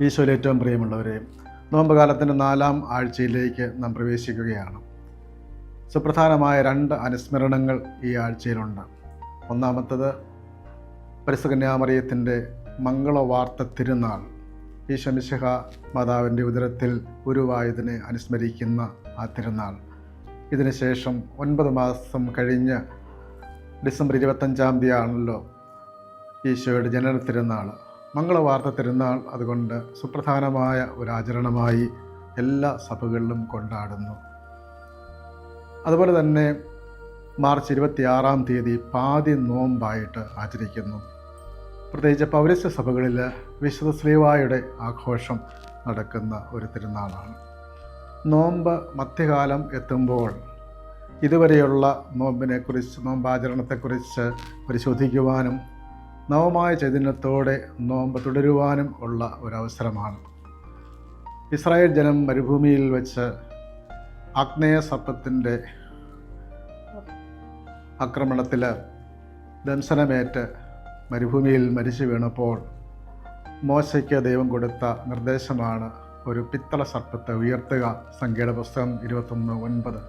ഈശോയിൽ ഏറ്റവും പ്രിയമുള്ളവരെ നോമ്പ് കാലത്തിന്റെ നാലാം ആഴ്ചയിലേക്ക് നാം പ്രവേശിക്കുകയാണ്. സുപ്രധാനമായ രണ്ട് അനുസ്മരണങ്ങൾ ഈ ആഴ്ചയിലുണ്ട്. ഒന്നാമത്തത് പരിസകന്യാമറിയത്തിന്റെ മംഗളവാർത്ത തിരുനാൾ. ഈശമിശിഹ മാതാവിന്റെ ഉദരത്തിൽ ഉരുവായതിനെ അനുസ്മരിക്കുന്ന ആ തിരുനാൾ. ഇതിനുശേഷം ഒൻപത് മാസം കഴിഞ്ഞ് ഡിസംബർ ഇരുപത്തഞ്ചാം തീയതി ആണല്ലോ ഈശോയുടെ ജനന തിരുനാൾ. മംഗളവാർത്ത തിരുനാൾ അതുകൊണ്ട് സുപ്രധാനമായ ഒരാചരണമായി എല്ലാ സഭകളിലും കൊണ്ടാടുന്നു. അതുപോലെ തന്നെ മാർച്ച് ഇരുപത്തിയാറാം തീയതി പാതി നോമ്പായിട്ട് ആചരിക്കുന്നു. പ്രത്യേകിച്ച് പൗരസ്യ സഭകളിൽ വിശുദ്ധ ശ്രീവായുടെ ആഘോഷം നടക്കുന്ന ഒരു തിരുനാളാണ്. നോമ്പ് മധ്യകാലം എത്തുമ്പോൾ ഇതുവരെയുള്ള നോമ്പിനെക്കുറിച്ച് നോമ്പാചരണത്തെക്കുറിച്ച് പരിശോധിക്കുവാനും നവമായ ചൈതന്യത്തോടെ നോമ്പ് തുടരുവാനും ഉള്ള ഒരവസരമാണ്. ഇസ്രായേൽ ജനം മരുഭൂമിയിൽ വെച്ച് ആഗ്നേയ സർപ്പത്തിന്റെ ആക്രമണത്തിൽ ദംശനമേറ്റ് മരുഭൂമിയിൽ മരിച്ചു വീണപ്പോൾ മോശയ്ക്ക് ദൈവം കൊടുത്ത നിർദ്ദേശമാണ് ഒരു പിത്തള സർപ്പത്തെ ഉയർത്തുക. സംഖ്യയുടെ പുസ്തകം ഇരുപത്തൊന്ന് ഒൻപത്.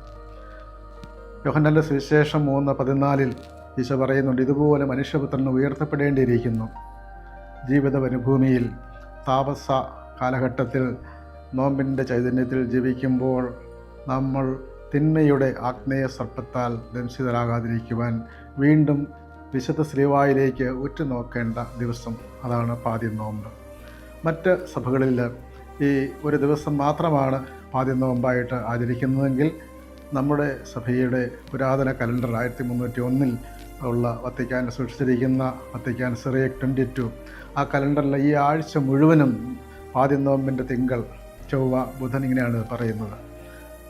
യോഹന്നന്റെ സുവിശേഷം മൂന്ന് പതിനാലിൽ ഈശോ പറയുന്നുണ്ട് ഇതുപോലെ മനുഷ്യപുത്രന് ഉയർത്തപ്പെടേണ്ടിയിരിക്കുന്നു. ജീവിത വനുഭൂമിയിൽ താപസ കാലഘട്ടത്തിൽ നോമ്പിന്റെ ചൈതന്യത്തിൽ ജീവിക്കുമ്പോൾ നമ്മൾ തിന്മയുടെ ആഗ്നേയ സർപ്പത്താൽ ദംശിതരാകാതിരിക്കുവാൻ വീണ്ടും വിശുദ്ധ ശ്രീവായിലേക്ക് ഉറ്റുനോക്കേണ്ട ദിവസം അതാണ് പാതി നോമ്പ്. മറ്റ് സഭകളിൽ ഈ ഒരു ദിവസം മാത്രമാണ് പാതി നോമ്പായിട്ട് ആചരിക്കുന്നതെങ്കിൽ നമ്മുടെ സഭയുടെ പുരാതന കലണ്ടർ ആയിരത്തി മുന്നൂറ്റി ഒന്നിൽ ഉള്ള വത്തിക്കാൻ സൂക്ഷിച്ചിരിക്കുന്ന വത്തിക്കാൻ സിറിയ ട്വന്റി ടു ആ കലണ്ടറിൽ ഈ ആഴ്ച മുഴുവനും പാതി നോമ്പിന്റെ തിങ്കൾ ചൊവ്വ ബുധൻ ഇങ്ങനെയാണ് പറയുന്നത്.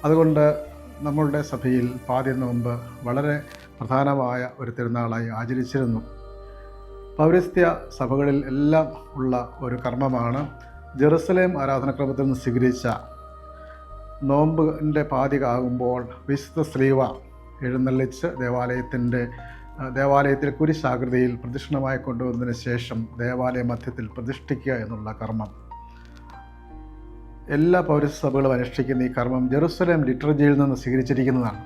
അതുകൊണ്ട് നമ്മളുടെ സഭയിൽ പാതി നോമ്പ് വളരെ പ്രധാനമായ ഒരു തിരുനാളായി ആചരിച്ചിരുന്നു. പൗരസ്ത്യ സഭകളിൽ എല്ലാം ഉള്ള ഒരു കർമ്മമാണ് ജെറുസലേം ആരാധനക്രമത്തിൽ നിന്ന് സ്വീകരിച്ച നോമ്പിന്റെ പാതികാകുമ്പോൾ വിശുദ്ധ സ്ലീവ എഴുന്നള്ളിച്ച് ദേവാലയത്തിന്റെ ദേവാലയത്തിൽ കുരിശാകൃതിയിൽ പ്രദക്ഷിണമായി കൊണ്ടുവന്നതിന് ശേഷം ദേവാലയ മധ്യത്തിൽ പ്രതിഷ്ഠിക്കുക എന്നുള്ള കർമ്മം. എല്ലാ പൗരസഭകളും അനുഷ്ഠിക്കുന്ന ഈ കർമ്മം ജെറുസലേം ലിറ്റർജിയിൽ നിന്ന് സ്വീകരിച്ചിരിക്കുന്നതാണ്.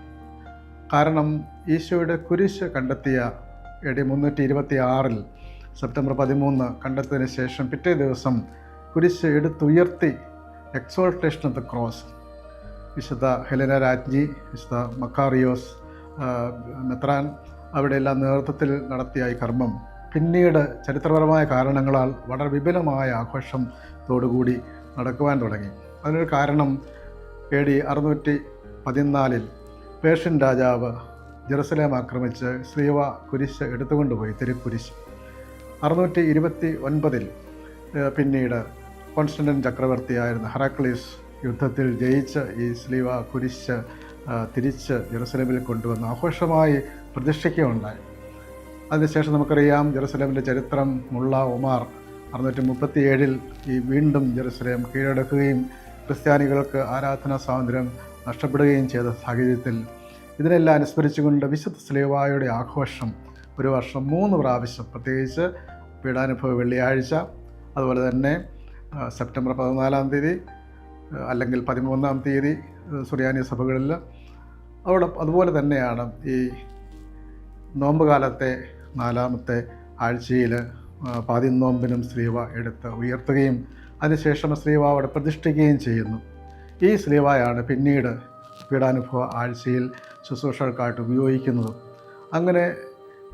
കാരണം ഈശോയുടെ കുരിശ് കണ്ടെത്തിയ എ ഡി മുന്നൂറ്റി ഇരുപത്തി ആറിൽ സെപ്റ്റംബർ പതിമൂന്ന് കണ്ടെത്തിയതിന് ശേഷം പിറ്റേ ദിവസം കുരിശ് എടുത്തുയർത്തി എക്സോൾട്ടേഷൻ ഓഫ് ദ ക്രോസ്. വിശുദ്ധ ഹെലന രാജ്ഞി വിശുദ്ധ മക്കാറിയോസ് മെത്രാൻ അവിടെയെല്ലാം നേതൃത്വത്തിൽ നടത്തിയ ഈ കർമ്മം പിന്നീട് ചരിത്രപരമായ കാരണങ്ങളാൽ വളരെ വിപുലമായ ആഘോഷത്തോടുകൂടി നടക്കുവാൻ തുടങ്ങി. അതിനൊരു കാരണം എ ഡി അറുന്നൂറ്റി പതിനാലിൽ പേർഷ്യൻ രാജാവ് ജെറുസലേം ആക്രമിച്ച് ശ്രീവ കുരിശ് എടുത്തുകൊണ്ടുപോയി തിരുക്കുരിശ്. അറുന്നൂറ്റി ഇരുപത്തി ഒൻപതിൽ പിന്നീട് കോൺസ്റ്റന്റൻ ചക്രവർത്തിയായിരുന്ന ഹെറാക്ലീസ് യുദ്ധത്തിൽ ജയിച്ച് ഈ സ്ലീവ കുരിശ് തിരിച്ച് ജെറുസലേമിൽ കൊണ്ടുവന്ന് ആഘോഷമായി പ്രതിഷ്ഠിക്കുകയുണ്ടായി അതിനുശേഷം നമുക്കറിയാം ജെറുസലേമിന്റെ ചരിത്രം മുള്ള ഉമാർ അറുന്നൂറ്റി മുപ്പത്തി ഏഴിൽ ഈ വീണ്ടും ജെറുസലേം കീഴടക്കുകയും ക്രിസ്ത്യാനികൾക്ക് ആരാധനാ സ്വാതന്ത്ര്യം നഷ്ടപ്പെടുകയും ചെയ്ത സാഹചര്യത്തിൽ ഇതിനെല്ലാം അനുസ്മരിച്ചുകൊണ്ട് വിശുദ്ധ സ്ലേവായുടെ ആഘോഷം ഒരു വർഷം മൂന്ന് പ്രാവശ്യം പ്രത്യേകിച്ച് പീഡാനുഭവ വെള്ളിയാഴ്ച അതുപോലെ തന്നെ സെപ്റ്റംബർ പതിനാലാം തീയതി അല്ലെങ്കിൽ പതിമൂന്നാം തീയതി സുറിയാനി സഭകളിൽ അവിടെ അതുപോലെ തന്നെയാണ് ഈ നോമ്പ് കാലത്തെ നാലാമത്തെ ആഴ്ചയിൽ പാതിനോമ്പിനും ശ്രീവ എടുത്ത് ഉയർത്തുകയും അതിനുശേഷം ശ്രീവ അവിടെ പ്രതിഷ്ഠിക്കുകയും ചെയ്യുന്നു. ഈ ശ്രീവായാണ് പിന്നീട് പീഡാനുഭവ ആഴ്ചയിൽ ശുശ്രൂഷകൾക്കായിട്ട് ഉപയോഗിക്കുന്നത്. അങ്ങനെ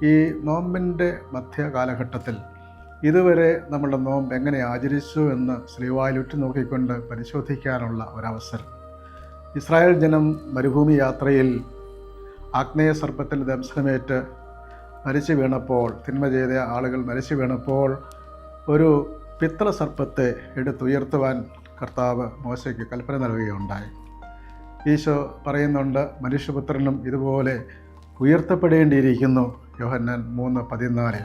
ഈ നോമ്പിന്റെ മധ്യ കാലഘട്ടത്തിൽ ഇതുവരെ നമ്മളുടെ നോമ്പ് എങ്ങനെ ആചരിച്ചു എന്ന് ശ്രീവായിൽ ഉറ്റുനോക്കിക്കൊണ്ട് പരിശോധിക്കാനുള്ള ഒരവസരം. ഇസ്രായേൽ ജനം മരുഭൂമി യാത്രയിൽ ആഗ്നേയ സർപ്പത്തിൽ ദംശനമേറ്റ് മരിച്ചു വീണപ്പോൾ തിന്മ ചെയ്ത ആളുകൾ മരിച്ചു വീണപ്പോൾ ഒരു പിത്തള സർപ്പത്തെ എടുത്തുയർത്തുവാൻ കർത്താവ് മോശയ്ക്ക് കൽപ്പന നൽകുകയുണ്ടായി. ഈശോ പറയുന്നുണ്ട് മനുഷ്യപുത്രനും ഇതുപോലെ ഉയർത്തപ്പെടേണ്ടിയിരിക്കുന്നു. യോഹന്നാൻ മൂന്ന് പതിനാല്.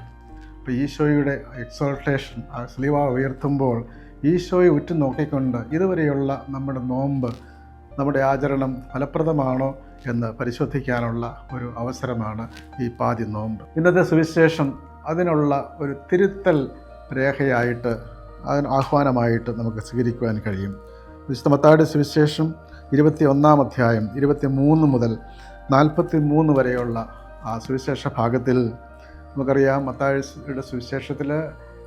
അപ്പോൾ ഈശോയുടെ എക്സോൾട്ടേഷൻ ആ സ്ലീവ ഉയർത്തുമ്പോൾ ഈശോയെ ഉറ്റുനോക്കിക്കൊണ്ട് ഇതുവരെയുള്ള നമ്മുടെ നോമ്പ് നമ്മുടെ ആചരണം ഫലപ്രദമാണോ എന്ന് പരിശോധിക്കാനുള്ള ഒരു അവസരമാണ് ഈ പാതി നോമ്പ്. ഇന്നത്തെ സുവിശേഷം അതിനുള്ള ഒരു തിരുത്തൽ രേഖയായിട്ട് അതിന് ആഹ്വാനമായിട്ട് നമുക്ക് സ്വീകരിക്കുവാൻ കഴിയും. വിശുദ്ധ സുവിശേഷം ഇരുപത്തി ഒന്നാം അധ്യായം ഇരുപത്തി മൂന്ന് മുതൽ നാൽപ്പത്തി മൂന്ന് വരെയുള്ള ആ സുവിശേഷ ഭാഗത്തിൽ നമുക്കറിയാം മത്താഴ്ചയുടെ സുവിശേഷത്തിൽ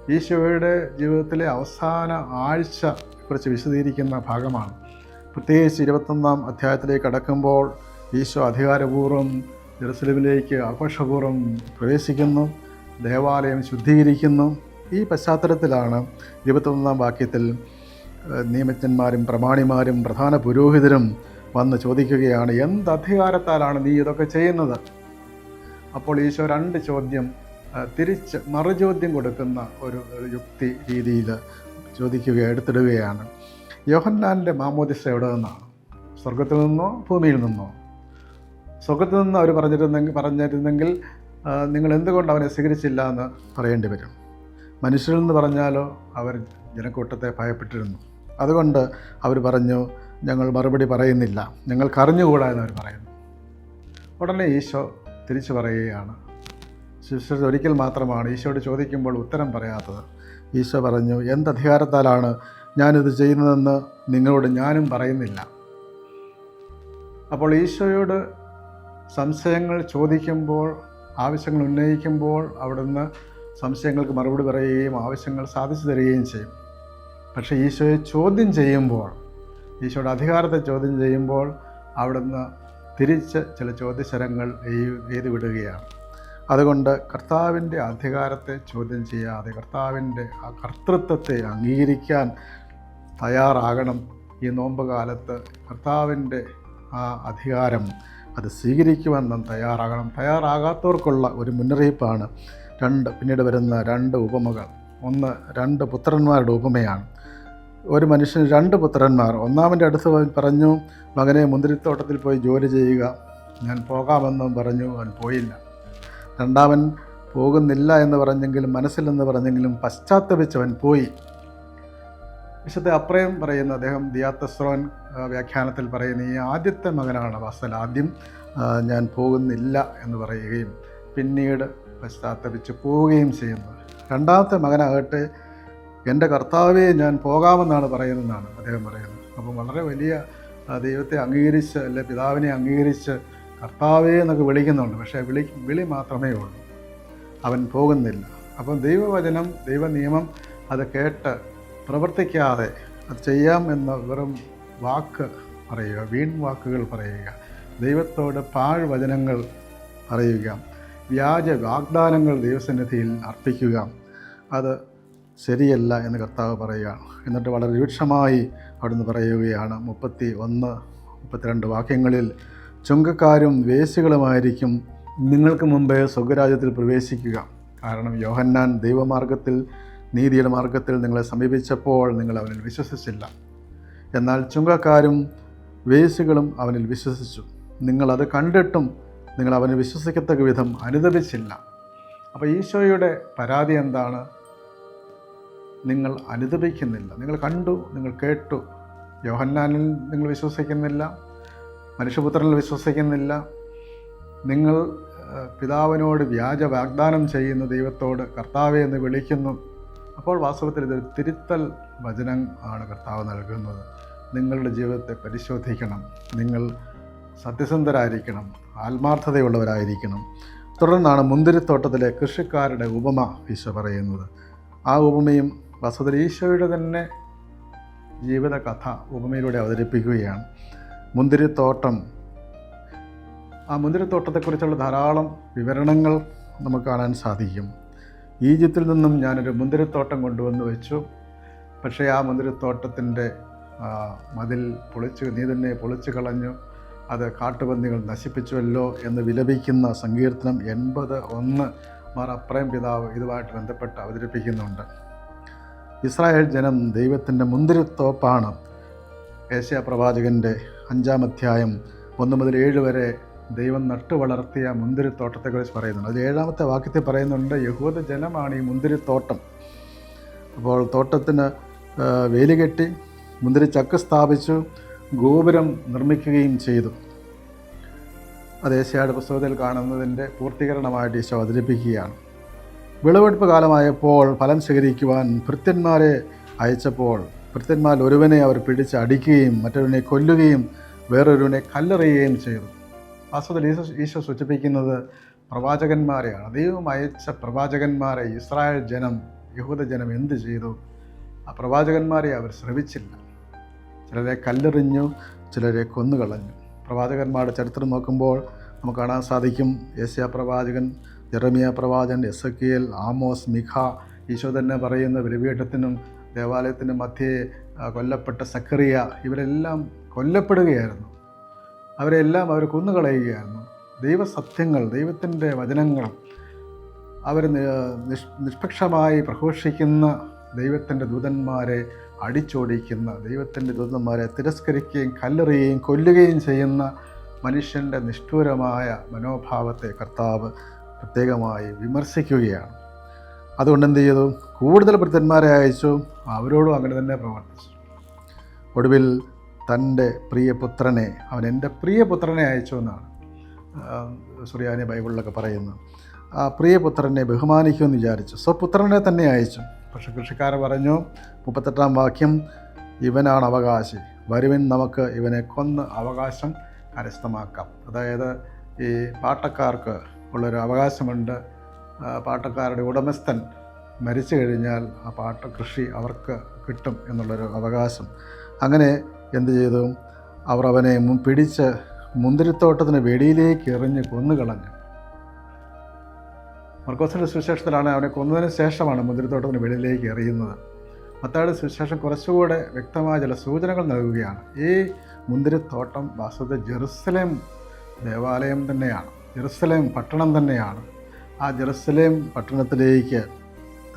ഈശോയുടെ ജീവിതത്തിലെ അവസാന ആഴ്ച കുറിച്ച് വിശദീകരിക്കുന്ന ഭാഗമാണ്. പ്രത്യേകിച്ച് ഇരുപത്തൊന്നാം അധ്യായത്തിലേക്ക് അടക്കുമ്പോൾ ഈശോ അധികാരപൂർവം ജെറുസലേമിലേക്ക് ആഘോഷപൂർവം പ്രവേശിക്കുന്നു ദേവാലയം ശുദ്ധീകരിക്കുന്നു. ഈ പശ്ചാത്തലത്തിലാണ് ഇരുപത്തൊന്നാം വാക്യത്തിൽ നിയമജ്ഞന്മാരും പ്രമാണിമാരും പ്രധാന പുരോഹിതരും വന്ന് ചോദിക്കുകയാണ് എന്ത് അധികാരത്താലാണ് നീ ഇതൊക്കെ ചെയ്യുന്നത്? അപ്പോൾ ഈശോ രണ്ട് ചോദ്യം തിരിച്ച് മറുചോദ്യം കൊടുക്കുന്ന ഒരു യുക്തി രീതിയിൽ ചോദിക്കുക എടുത്തിടുകയാണ്. യോഹന്നാന്റെ മാമോദിസ എവിടെ നിന്നാണ്? സ്വർഗത്തിൽ നിന്നോ ഭൂമിയിൽ നിന്നോ? സ്വർഗത്തിൽ നിന്ന് അവർ പറഞ്ഞിരുന്നെങ്കിൽ പറഞ്ഞിരുന്നെങ്കിൽ നിങ്ങൾ എന്തുകൊണ്ട് അവനെ സ്വീകരിച്ചില്ല എന്ന് പറയേണ്ടി വരും. മനുഷ്യരിൽ നിന്ന് പറഞ്ഞാലോ അവർ ജനക്കൂട്ടത്തെ ഭയപ്പെട്ടിരുന്നു. അതുകൊണ്ട് അവർ പറഞ്ഞു ഞങ്ങൾ മറുപടി പറയുന്നില്ല. ഞങ്ങൾക്കറിഞ്ഞുകൂടാ എന്ന് എന്നവർ പറയുന്നു. ഉടനെ ഈശോ തിരിച്ചു പറയുകയാണ്. ശിഷ്യർ ഒരിക്കൽ മാത്രമാണ് ഈശോയോട് ചോദിക്കുമ്പോൾ ഉത്തരം പറയാത്തത്. ഈശോ പറഞ്ഞു എന്ത് അധികാരത്താലാണ് ഞാനിത് ചെയ്യുന്നതെന്ന് നിങ്ങളോട് ഞാനും പറയുന്നില്ല. അപ്പോൾ ഈശോയോട് സംശയങ്ങൾ ചോദിക്കുമ്പോൾ ആവശ്യങ്ങൾ ഉന്നയിക്കുമ്പോൾ അവിടുന്ന് സംശയങ്ങൾക്ക് മറുപടി പറയുകയും ആവശ്യങ്ങൾ സാധിച്ചു തരികയും ചെയ്യും. പക്ഷേ ഈശോയെ ചോദ്യം ചെയ്യുമ്പോൾ ഈശോയുടെ അധികാരത്തെ ചോദ്യം ചെയ്യുമ്പോൾ അവിടുന്ന് തിരിച്ച് ചില ചോദ്യശരങ്ങൾ എഴുതി വിടുകയാണ്. അതുകൊണ്ട് കർത്താവിന്റെ അധികാരത്തെ ചോദ്യം ചെയ്യാതെ കർത്താവിന്റെ ആ കർത്തൃത്വത്തെ അംഗീകരിക്കാൻ തയ്യാറാകണം ഈ നോമ്പ് കാലത്ത് കർത്താവിന്റെ ആ അധികാരം അത് സ്വീകരിക്കുവാൻ നാം തയ്യാറാകണം. തയ്യാറാകാത്തവർക്കുള്ള ഒരു മുന്നറിയിപ്പാണ് രണ്ട് പിന്നീട് വരുന്ന രണ്ട് ഉപമകൾ. ഒന്ന് രണ്ട് പുത്രന്മാരുടെ ഉപമയാണ്. ഒരു മനുഷ്യന് രണ്ട് പുത്രന്മാർ. ഒന്നാമന്റെ അടുത്ത് പറഞ്ഞു മകനെ മുന്തിരിത്തോട്ടത്തിൽ പോയി ജോലി ചെയ്യുക. ഞാൻ പോകാമെന്നും പറഞ്ഞു അവൻ പോയില്ല. രണ്ടാമൻ പോകുന്നില്ല എന്ന് പറഞ്ഞെങ്കിലും മനസ്സിലെന്ന് പറഞ്ഞെങ്കിലും പശ്ചാത്തപിച്ചവൻ പോയി. വിശുദ്ധ അപ്രയം പറയുന്ന അദ്ദേഹം ദിയാത്തസ്രോൻ വ്യാഖ്യാനത്തിൽ പറയുന്ന ഈ ആദ്യത്തെ മകനാണ് വാസ്തൽ ആദ്യം ഞാൻ പോകുന്നില്ല എന്ന് പറയുകയും പിന്നീട് പശ്ചാത്തപിച്ച് പോവുകയും ചെയ്യുന്നത് രണ്ടാമത്തെ മകനാകട്ടെ എന്റെ കർത്താവെ ഞാൻ പോകാമെന്നാണ് പറയുന്നതെന്നാണ് അദ്ദേഹം പറയുന്നത്. അപ്പം വളരെ വലിയ ദൈവത്തെ അംഗീകരിച്ച് അല്ലെ പിതാവിനെ അംഗീകരിച്ച് കർത്താവേ എന്നൊക്കെ വിളിക്കുന്നുണ്ട്. പക്ഷേ വിളി വിളി മാത്രമേ ഉള്ളൂ. അവൻ പോകുന്നില്ല. അപ്പം ദൈവവചനം ദൈവനിയമം അത് കേട്ട് പ്രവർത്തിക്കാതെ അത് ചെയ്യാം എന്ന വെറും വാക്ക് പറയുക വീൺ വാക്കുകൾ പറയുക ദൈവത്തോട് പാഴ് വചനങ്ങൾ പറയുക വ്യാജ വാഗ്ദാനങ്ങൾ ദൈവസന്നിധിയിൽ അർപ്പിക്കുക അത് ശരിയല്ല എന്ന് കർത്താവ് പറയുകയാണ് എന്നിട്ട് വളരെ രൂക്ഷമായി അവിടുന്ന് പറയുകയാണ്. മുപ്പത്തി ഒന്ന് മുപ്പത്തിരണ്ട് വാക്യങ്ങളിൽ ചുങ്കക്കാരും വേശികളുമായിരിക്കും നിങ്ങൾക്ക് മുമ്പേ സ്വർഗരാജ്യത്തിൽ പ്രവേശിക്കുക. കാരണം യോഹന്നാൻ ദൈവമാർഗത്തിൽ നീതിയുടെ മാർഗത്തിൽ നിങ്ങളെ സമീപിച്ചപ്പോൾ നിങ്ങൾ അവനിൽ വിശ്വസിച്ചില്ല. എന്നാൽ ചുങ്കക്കാരും വേസുകളും അവനിൽ വിശ്വസിച്ചു. നിങ്ങളത് കണ്ടിട്ടും നിങ്ങൾ അവന് വിശ്വസിക്കത്തക്ക വിധം അനുദപിച്ചില്ല. അപ്പോൾ ഈശോയുടെ പരാതി എന്താണ്? നിങ്ങൾ അനുദപിക്കുന്നില്ല. നിങ്ങൾ കണ്ടു നിങ്ങൾ കേട്ടു. യോഹന്നാനിൽ നിങ്ങൾ വിശ്വസിക്കുന്നില്ല. മനുഷ്യപുത്രനിൽ വിശ്വസിക്കുന്നില്ല. നിങ്ങൾ പിതാവിനോട് വ്യാജ വാഗ്ദാനം ചെയ്യുന്ന ദൈവത്തോട് കർത്താവെ എന്ന് വിളിക്കുന്നു. അപ്പോൾ വാസ്തവത്തിൽ ഇതൊരു തിരുത്തൽ വചനം ആണ് കർത്താവ് നൽകുന്നത്. നിങ്ങളുടെ ജീവിതത്തെ പരിശോധിക്കണം. നിങ്ങൾ സത്യസന്ധരായിരിക്കണം. ആത്മാർത്ഥതയുള്ളവരായിരിക്കണം. തുടർന്നാണ് മുന്തിരിത്തോട്ടത്തിലെ കൃഷിക്കാരുടെ ഉപമ ഈശോ പറയുന്നത്. ആ ഉപമയും വസ്തുതയിൽ ഈശോയുടെ തന്നെ ജീവിത കഥ ഉപമയിലൂടെ അവതരിപ്പിക്കുകയാണ്. മുന്തിരിത്തോട്ടം. ആ മുന്തിരിത്തോട്ടത്തെക്കുറിച്ചുള്ള ധാരാളം വിവരണങ്ങൾ നമുക്ക് കാണാൻ സാധിക്കും. ഈജിപ്തിൽ നിന്നും ഞാനൊരു മുന്തിരിത്തോട്ടം കൊണ്ടുവന്ന് വെച്ചു. പക്ഷേ ആ മുന്തിരിത്തോട്ടത്തിന്റെ മതിൽ പൊളിച്ച് നീ തന്നെ പൊളിച്ചു കളഞ്ഞു. അത് കാട്ടുപന്നികൾ നശിപ്പിച്ചുവല്ലോ എന്ന് വിലപിക്കുന്ന സങ്കീർത്തനം എൺപത് ഒന്ന് മാർ അപ്രയം പിതാവ് ഇതുമായിട്ട് ബന്ധപ്പെട്ട് അവതരിപ്പിക്കുന്നുണ്ട്. ഇസ്രായേൽ ജനം ദൈവത്തിന്റെ മുന്തിരിത്തോപ്പാണ്. ഏഷ്യ പ്രവാചകന്റെ അഞ്ചാം അധ്യായം ഒന്ന് മുതൽ ഏഴ് വരെ ദൈവം നട്ടു വളർത്തിയ മുന്തിരിത്തോട്ടത്തെക്കുറിച്ച് പറയുന്നുണ്ട്. അതിൽ ഏഴാമത്തെ വാക്യത്തിൽ പറയുന്നുണ്ട് യഹൂദ ജനമാണ് ഈ മുന്തിരിത്തോട്ടം. അപ്പോൾ തോട്ടത്തിന് വേലി കെട്ടി മുന്തിരി ചക്ക് സ്ഥാപിച്ചു ഗോപുരം നിർമ്മിക്കുകയും ചെയ്തു. അത് ഏഷ്യായുടെ പുസ്തകത്തിൽ കാണുന്നതിന്റെ പൂർത്തീകരണമായിട്ട് ഈശോ അവതരിപ്പിക്കുകയാണ്. വിളവെടുപ്പ് കാലമായപ്പോൾ ഫലം ശേഖരിക്കുവാൻ ഭൃത്യന്മാരെ അയച്ചപ്പോൾ ഭൃത്യന്മാരിൽ ഒരുവനെ അവർ പിടിച്ച് അടിക്കുകയും മറ്റൊരുവനെ കൊല്ലുകയും വേറൊരുവനെ കല്ലെറിയുകയും ചെയ്തു. വാസ്തവത്തിൽ ഈശോ ഈശോ സൂചിപ്പിക്കുന്നത് പ്രവാചകന്മാരെയാണ്. ദൈവം അയച്ച പ്രവാചകന്മാരെ ഇസ്രായേൽ ജനം യഹൂദ ജനം എന്ത് ചെയ്തു? ആ പ്രവാചകന്മാരെ അവർ ശ്രവിച്ചില്ല. ചിലരെ കല്ലെറിഞ്ഞു ചിലരെ കൊന്നുകളഞ്ഞു. പ്രവാചകന്മാരുടെ ചരിത്രം നോക്കുമ്പോൾ നമുക്ക് കാണാൻ സാധിക്കും യേസ്യ പ്രവാചകൻ ജെറമിയ പ്രവാചകൻ എസക്കിയൽ ആമോസ് മിഖ ഈശോ തന്നെ പറയുന്ന ബലിപീഠത്തിനും ദേവാലയത്തിനും മധ്യേ കൊല്ലപ്പെട്ട സക്കറിയ ഇവരെല്ലാം കൊല്ലപ്പെടുകയായിരുന്നു. അവരെല്ലാം അവർ കൊന്നുകളയുകയായിരുന്നു. ദൈവസത്യങ്ങൾ ദൈവത്തിന്റെ വചനങ്ങൾ അവർ നിഷ്പക്ഷമായി പ്രഘോഷിക്കുന്ന ദൈവത്തിന്റെ ദൂതന്മാരെ അടിച്ചോടിക്കുന്ന ദൈവത്തിന്റെ ദൂതന്മാരെ തിരസ്കരിക്കുകയും കല്ലെറിയുകയും കൊല്ലുകയും ചെയ്യുന്ന മനുഷ്യന്റെ നിഷ്ഠൂരമായ മനോഭാവത്തെ കർത്താവ് പ്രത്യേകമായി വിമർശിക്കുകയാണ്. അതുകൊണ്ട് എന്ത് ചെയ്തു? കൂടുതൽ ഭൃത്യന്മാരെ അയച്ചു അവരോടും അങ്ങനെ തന്നെ പ്രവർത്തിച്ചു. ഒടുവിൽ തന്റെ പ്രിയപുത്രനെ അവൻ എന്റെ പ്രിയപുത്രനെ അയച്ചു എന്നാണ്. സുറിയാനി ബൈബിളിലൊക്കെ പറയുന്നത് ആ പ്രിയപുത്രനെ ബഹുമാനിക്കുമെന്ന് വിചാരിച്ചു. സ്വപുത്രനെ തന്നെ അയച്ചു. പക്ഷെ കൃഷിക്കാർ പറഞ്ഞു മുപ്പത്തെട്ടാം വാക്യം ഇവനാണ് അവകാശി. വരുവിൻ നമുക്ക് ഇവനെ കൊന്ന് അവകാശം കരസ്ഥമാക്കാം. അതായത് ഈ പാട്ടക്കാർക്ക് ഉള്ളൊരു അവകാശമുണ്ട്. പാട്ടക്കാരുടെ ഉടമസ്ഥൻ മരിച്ചു കഴിഞ്ഞാൽ ആ പാട്ട കൃഷി അവർക്ക് കിട്ടും എന്നുള്ളൊരു അവകാശം. അങ്ങനെ എന്ത് ചെയ്തു? അവർ അവനെ പിടിച്ച് മുന്തിരിത്തോട്ടത്തിന് വെടിയിലേക്ക് എറിഞ്ഞ് കൊന്നുകളഞ്ഞു. മർക്കോസിന്റെ സുവിശേഷത്തിലാണ് അവനെ കൊന്നതിന് ശേഷമാണ് മുന്തിരിത്തോട്ടത്തിന് വെളിയിലേക്ക് എറിയുന്നത്. മത്തായുടെ സുവിശേഷം കുറച്ചുകൂടെ വ്യക്തമായ ചില സൂചനകൾ നൽകുകയാണ്. ഈ മുന്തിരിത്തോട്ടം വാസ്തവത്തിൽ ജെറുസലേം ദേവാലയം തന്നെയാണ്. ജെറുസലേം പട്ടണം തന്നെയാണ്. ആ ജെറുസലേം പട്ടണത്തിലേക്ക്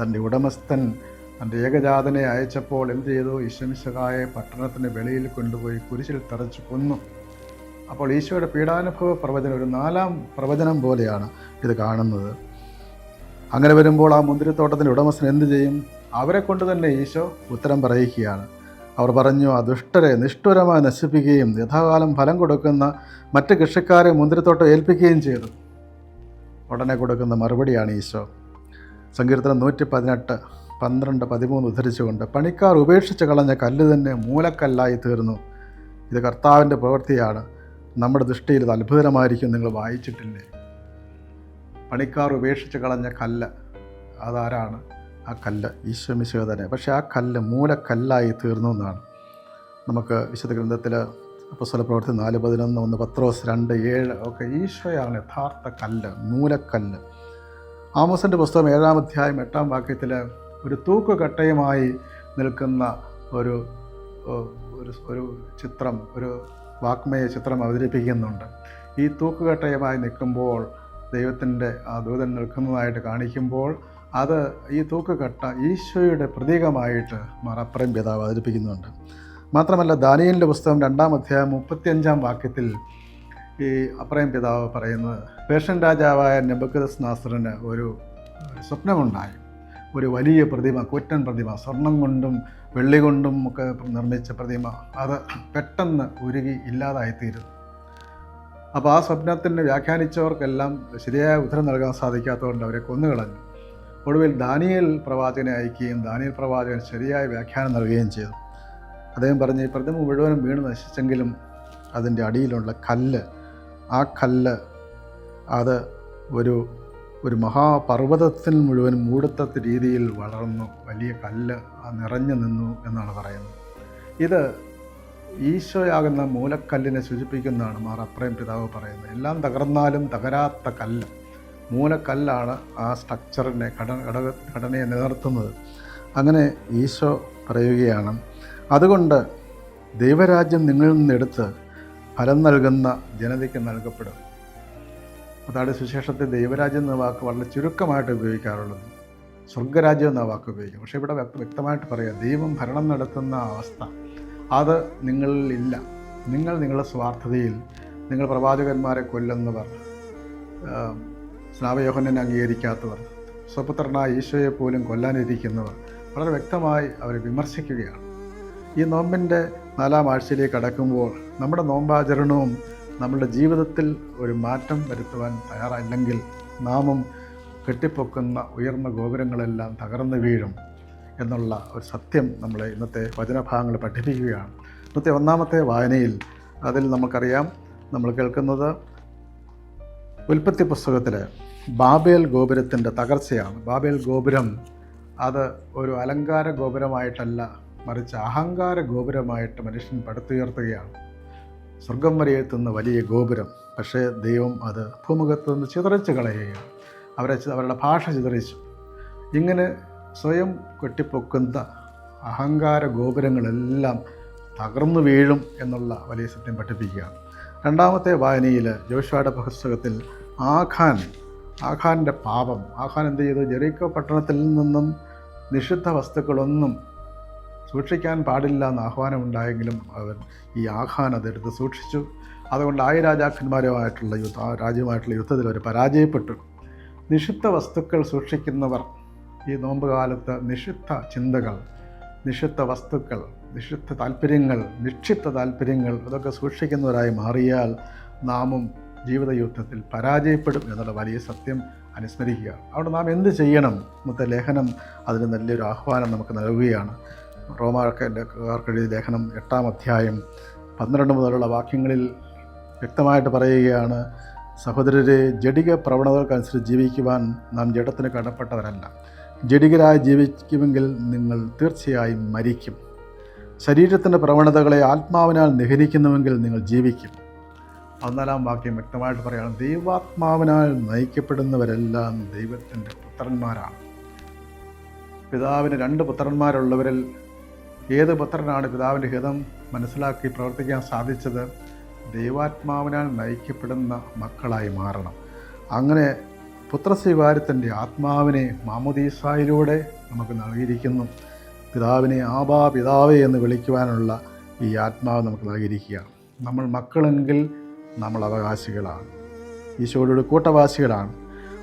തന്റെ ഉടമസ്ഥൻ തന്റെ ഏകജാതനെ അയച്ചപ്പോൾ എന്ത് ചെയ്തു? ഈശ്വമിശകായെ പട്ടണത്തിന് വെളിയിൽ കൊണ്ടുപോയി കുരിശിൽ തറച്ചു കൊന്നു. അപ്പോൾ ഈശോയുടെ പീഡാനുഭവ പ്രവചനം ഒരു നാലാം പ്രവചനം പോലെയാണ് ഇത് കാണുന്നത്. അങ്ങനെ വരുമ്പോൾ ആ മുന്തിരിത്തോട്ടത്തിന്റെ ഉടമസ്ഥൻ എന്ത് ചെയ്യും? അവരെ കൊണ്ട് തന്നെ ഈശോ ഉത്തരം പറയുകയാണ്. അവർ പറഞ്ഞു ആ ദുഷ്ടരെ നിഷ്ഠുരമായി നശിപ്പിക്കുകയും യഥാകാലം ഫലം കൊടുക്കുന്ന മറ്റ് കൃഷിക്കാരെ മുന്തിരിത്തോട്ടം ഏൽപ്പിക്കുകയും ചെയ്തു. ഉടനെ കൊടുക്കുന്ന മറുപടിയാണ് ഈശോ. സങ്കീർത്തനം നൂറ്റി പതിനെട്ട് പന്ത്രണ്ട് പതിമൂന്ന് ഉദ്ധരിച്ചുകൊണ്ട് പണിക്കാർ ഉപേക്ഷിച്ച് കളഞ്ഞ കല്ല് തന്നെ മൂലക്കല്ലായി തീർന്നു. ഇത് കർത്താവിന്റെ പ്രവൃത്തിയാണ്. നമ്മുടെ ദൃഷ്ടിയിൽ ഇത് അത്ഭുതമായിരിക്കും നിങ്ങൾ വായിച്ചിട്ടില്ലേ? പണിക്കാർ ഉപേക്ഷിച്ച് കളഞ്ഞ കല്ല് അതാരാണ്? ആ കല്ല് ഈശ്വമിശിവ തന്നെ. പക്ഷേ ആ കല്ല് മൂലക്കല്ലായി തീർന്നു എന്നാണ്. നമുക്ക് വിശുദ്ധ ഗ്രന്ഥത്തിൽ അപ്പസ്വല പ്രവർത്തി നാല് പതിനൊന്ന് ഒന്ന് പത്രോസ് രണ്ട് ഏഴ് ഒക്കെ ഈശോയാണ് യഥാർത്ഥ കല്ല് മൂലക്കല്ല്. ആമോസിന്റെ പുസ്തകം ഏഴാം അധ്യായം എട്ടാം വാക്യത്തിൽ ഒരു തൂക്കുകട്ടയുമായി നിൽക്കുന്ന ഒരു ഒരു ഒരു ചിത്രം ഒരു വാക്മയ ചിത്രം അവതരിപ്പിക്കുന്നുണ്ട്. ഈ തൂക്കുകട്ടയുമായി നിൽക്കുമ്പോൾ ദൈവത്തിന്റെ ആ ദൂതൻ നിൽക്കുന്നതായിട്ട് കാണിക്കുമ്പോൾ അത് ഈ തൂക്കുകട്ട ഈശോയുടെ പ്രതീകമായിട്ട് മറപ്പറം പിതാവ് അവതരിപ്പിക്കുന്നുണ്ട്. മാത്രമല്ല ദാനിയലിന്റെ പുസ്തകം രണ്ടാം അധ്യായം മുപ്പത്തിയഞ്ചാം വാക്യത്തിൽ ഈ അപ്രയം പിതാവ് പറയുന്നത് പേർഷ്യൻ രാജാവായ നെബക്കദസ് നാസറിന് ഒരു സ്വപ്നമുണ്ടായി. ഒരു വലിയ പ്രതിമ കൂറ്റൻ പ്രതിമ സ്വർണം കൊണ്ടും വെള്ളി കൊണ്ടും ഒക്കെ നിർമ്മിച്ച പ്രതിമ അത് പെട്ടെന്ന് ഉരുകി ഇല്ലാതായിത്തീരുന്നു. അപ്പോൾ ആ സ്വപ്നത്തിന് വ്യാഖ്യാനിച്ചവർക്കെല്ലാം ശരിയായ ഉത്തരം നൽകാൻ സാധിക്കാത്തതുകൊണ്ട് അവരെ കൊന്നുകളഞ്ഞു. ഒടുവിൽ ദാനിയൽ പ്രവാചകനെ അയക്കുകയും ദാനിയൽ പ്രവാചകൻ ശരിയായ വ്യാഖ്യാനം നൽകുകയും ചെയ്തു. അദ്ദേഹം പറഞ്ഞ് ഈ പ്രതിമ മുഴുവനും വീണ് നശിച്ചെങ്കിലും അതിന്റെ അടിയിലുള്ള കല്ല് ആ കല്ല് അത് ഒരു ഒരു മഹാപർവതത്തിൽ മുഴുവൻ മൂടത്തത്ത് രീതിയിൽ വളർന്നു വലിയ കല്ല് നിറഞ്ഞു നിന്നു എന്നാണ് പറയുന്നത്. ഇത് ഈശോയാകുന്ന മൂലക്കല്ലിനെ സൂചിപ്പിക്കുന്നതാണ് മാർ അപ്രയം പിതാവ് പറയുന്നത്. എല്ലാം തകർന്നാലും തകരാത്ത കല്ല്. മൂലക്കല്ലാണ് ആ സ്ട്രക്ചറിനെ ഘടന ഘടക ഘടനയെ നിലനിർത്തുന്നത്. അങ്ങനെ ഈശോ പറയുകയാണ് അതുകൊണ്ട് ദൈവരാജ്യം നിങ്ങളിൽ നിന്നെടുത്ത് ഫലം നൽകുന്ന ജനതയ്ക്ക് നൽകപ്പെടും. അതാണ് സുശേഷത്തിൽ ദൈവരാജ്യം എന്ന വാക്ക് വളരെ ചുരുക്കമായിട്ട് ഉപയോഗിക്കാറുള്ളത്. സ്വർഗരാജ്യം എന്ന വാക്ക് ഉപയോഗിക്കും. പക്ഷേ ഇവിടെ വ്യക്തമായിട്ട് പറയാം ദൈവം ഭരണം നടത്തുന്ന അവസ്ഥ അത് നിങ്ങളിൽ ഇല്ല. നിങ്ങൾ നിങ്ങളുടെ സ്വാർത്ഥതയിൽ നിങ്ങൾ പ്രവാചകന്മാരെ കൊല്ലുന്നവർ സ്നാവയോഹനെ അംഗീകരിക്കാത്തവർ സ്വപുത്രനായ ഈശോയെ പോലും കൊല്ലാനിരിക്കുന്നവർ വളരെ വ്യക്തമായി അവരെ വിമർശിക്കുകയാണ്. ഈ നോമ്പിന്റെ നാലാം ആഴ്ചയിലേക്ക് കടക്കുമ്പോൾ നമ്മുടെ നോമ്പാചരണവും നമ്മുടെ ജീവിതത്തിൽ ഒരു മാറ്റം വരുത്തുവാൻ തയ്യാറല്ലെങ്കിൽ നാമും കെട്ടിപ്പൊക്കുന്ന ഉയർന്ന ഗോപുരങ്ങളെല്ലാം തകർന്നു വീഴും എന്നുള്ള ഒരു സത്യം നമ്മളെ ഇന്നത്തെ വചനഭാഗങ്ങൾ പഠിപ്പിക്കുകയാണ്. ഇന്നത്തെ ഒന്നാമത്തെ വായനയിൽ അതിൽ നമുക്കറിയാം നമ്മൾ കേൾക്കുന്നത് ഉൽപ്പത്തി പുസ്തകത്തിൽ ബാബേൽ ഗോപുരത്തിന്റെ തകർച്ചയാണ്. ബാബേൽ ഗോപുരം അത് ഒരു അലങ്കാര ഗോപുരമായിട്ടല്ല മറിച്ച് അഹങ്കാര ഗോപുരമായിട്ട് മനുഷ്യൻ പടുത്തുയർത്തുകയാണ്. സ്വർഗം വരെ എത്തുന്ന വലിയ ഗോപുരം. പക്ഷേ ദൈവം അത് ഭൂമുഖത്ത് നിന്ന് ചിതറിച്ച് കളയുകയാണ്. അവരെ അവരുടെ ഭാഷ ചിതറിച്ചു. ഇങ്ങനെ സ്വയം കെട്ടിപ്പൊക്കുന്ന അഹങ്കാര ഗോപുരങ്ങളെല്ലാം തകർന്നു വീഴും എന്നുള്ള വലിയ സത്യം പഠിപ്പിക്കുകയാണ്. രണ്ടാമത്തെ വായനയിൽ ജോഷായുടെ പുസ്തകത്തിൽ ആഖാൻ ആഖാന്റെ പാപം. ആഖാൻ എന്ത് ചെയ്തു? ജെറീക്കോ പട്ടണത്തിൽ നിന്നും നിഷിദ്ധ വസ്തുക്കളൊന്നും സൂക്ഷിക്കാൻ പാടില്ല എന്ന് ആഹ്വാനമുണ്ടായെങ്കിലും അവൻ ഈ ആഹ്വാനം അതെടുത്ത് സൂക്ഷിച്ചു. അതുകൊണ്ട് ആയ രാജാക്കന്മാരുമായിട്ടുള്ള യുദ്ധ രാജ്യവുമായിട്ടുള്ള യുദ്ധത്തിൽ അവർ പരാജയപ്പെട്ടു. നിഷിദ്ധ വസ്തുക്കൾ സൂക്ഷിക്കുന്നവർ ഈ നോമ്പ് കാലത്ത് നിഷിദ്ധ ചിന്തകൾ നിഷിദ്ധ വസ്തുക്കൾ നിഷിദ്ധ താല്പര്യങ്ങൾ നിക്ഷിപ്ത താല്പര്യങ്ങൾ അതൊക്കെ സൂക്ഷിക്കുന്നവരായി മാറിയാൽ നാമും ജീവിത യുദ്ധത്തിൽ പരാജയപ്പെടും എന്നുള്ള വലിയ സത്യം അനുസ്മരിക്കുക. അവിടെ നാം എന്ത് ചെയ്യണം? ഇന്നത്തെ ലേഖനം അതിന് നല്ലൊരു ആഹ്വാനം നമുക്ക് നൽകുകയാണ്. റോമാർക്കെഴുതിയ ലേഖനം എട്ടാം അധ്യായം പന്ത്രണ്ട് മുതലുള്ള വാക്യങ്ങളിൽ വ്യക്തമായിട്ട് പറയുകയാണ് സഹോദരരെ ജഡിക പ്രവണതകൾക്കനുസരിച്ച് ജീവിക്കുവാൻ നാം ജഡത്തിന് കടപ്പെട്ടവരല്ല. ജഡികരായി ജീവിക്കുമെങ്കിൽ നിങ്ങൾ തീർച്ചയായും മരിക്കും. ശരീരത്തിന്റെ പ്രവണതകളെ ആത്മാവിനാൽ നിഹരിക്കുന്നുവെങ്കിൽ നിങ്ങൾ ജീവിക്കും. പതിനാലാം വാക്യം വ്യക്തമായിട്ട് പറയുകയാണ് ദൈവാത്മാവിനാൽ നയിക്കപ്പെടുന്നവരെല്ലാം ദൈവത്തിന്റെ പുത്രന്മാരാണ്. പിതാവിന് രണ്ട് പുത്രന്മാരുള്ളവരിൽ ഏത് പുത്രനാണ് പിതാവിന്റെ ഹിതം മനസ്സിലാക്കി പ്രവർത്തിക്കാൻ സാധിച്ചത്? ദൈവാത്മാവിനാൽ നയിക്കപ്പെടുന്ന മക്കളായി മാറണം. അങ്ങനെ പുത്രസ്വീകാര്യത്തിന്റെ ആത്മാവിനെ മാമുദീസായിലൂടെ നമുക്ക് നൽകിയിരിക്കുന്നു. പിതാവിനെ ആബാ പിതാവേ എന്ന് വിളിക്കുവാനുള്ള ഈ ആത്മാവ് നമുക്ക് നൽകിയിരിക്കുകയാണ്. നമ്മൾ മക്കളെങ്കിൽ നമ്മൾ അവകാശികളാണ്. ഈശോയുടെ കൂട്ടവാസികളാണ്.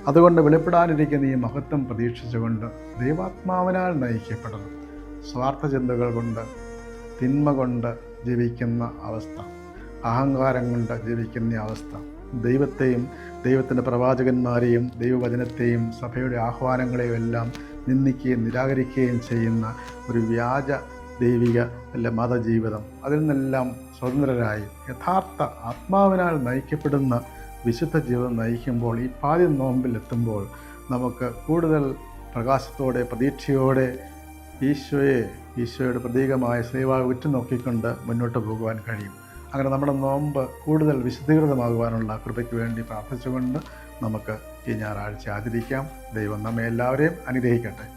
അതുകൊണ്ട് വെളിപ്പെടാനിരിക്കുന്ന ഈ മഹത്വം പ്രതീക്ഷിച്ചുകൊണ്ട് ദൈവാത്മാവിനാൽ നയിക്കപ്പെടണം. സ്വാർത്ഥ ചിന്തകൾ കൊണ്ട് തിന്മ കൊണ്ട് ജീവിക്കുന്ന അവസ്ഥ. അഹങ്കാരം കൊണ്ട് ജീവിക്കുന്ന അവസ്ഥ. ദൈവത്തെയും ദൈവത്തിന്റെ പ്രവാചകന്മാരെയും ദൈവവചനത്തെയും സഭയുടെ ആഹ്വാനങ്ങളെയും എല്ലാം നിന്ദിക്കുകയും നിരാകരിക്കുകയും ചെയ്യുന്ന ഒരു വ്യാജ ദൈവിക അല്ല മതജീവിതം. അതിൽ നിന്നെല്ലാം സ്വതന്ത്രരായി യഥാർത്ഥ ആത്മാവിനാൽ നയിക്കപ്പെടുന്ന വിശുദ്ധ ജീവിതം നയിക്കുമ്പോൾ ഈ പാതി നോമ്പിൽ എത്തുമ്പോൾ നമുക്ക് കൂടുതൽ പ്രകാശത്തോടെ പ്രതീക്ഷയോടെ ഈശോയെ ഈശോയുടെ പ്രതീകമായ സ്ലീവ ഉറ്റുനോക്കിക്കൊണ്ട് മുന്നോട്ട് പോകുവാൻ കഴിയും. അങ്ങനെ നമ്മുടെ നോമ്പ് കൂടുതൽ വിശദീകൃതമാകുവാനുള്ള കൃപയ്ക്ക് വേണ്ടി പ്രാർത്ഥിച്ചുകൊണ്ട് നമുക്ക് ഈ ഞായറാഴ്ച ആചരിക്കാം. ദൈവം നമ്മെ എല്ലാവരെയും അനുഗ്രഹിക്കട്ടെ.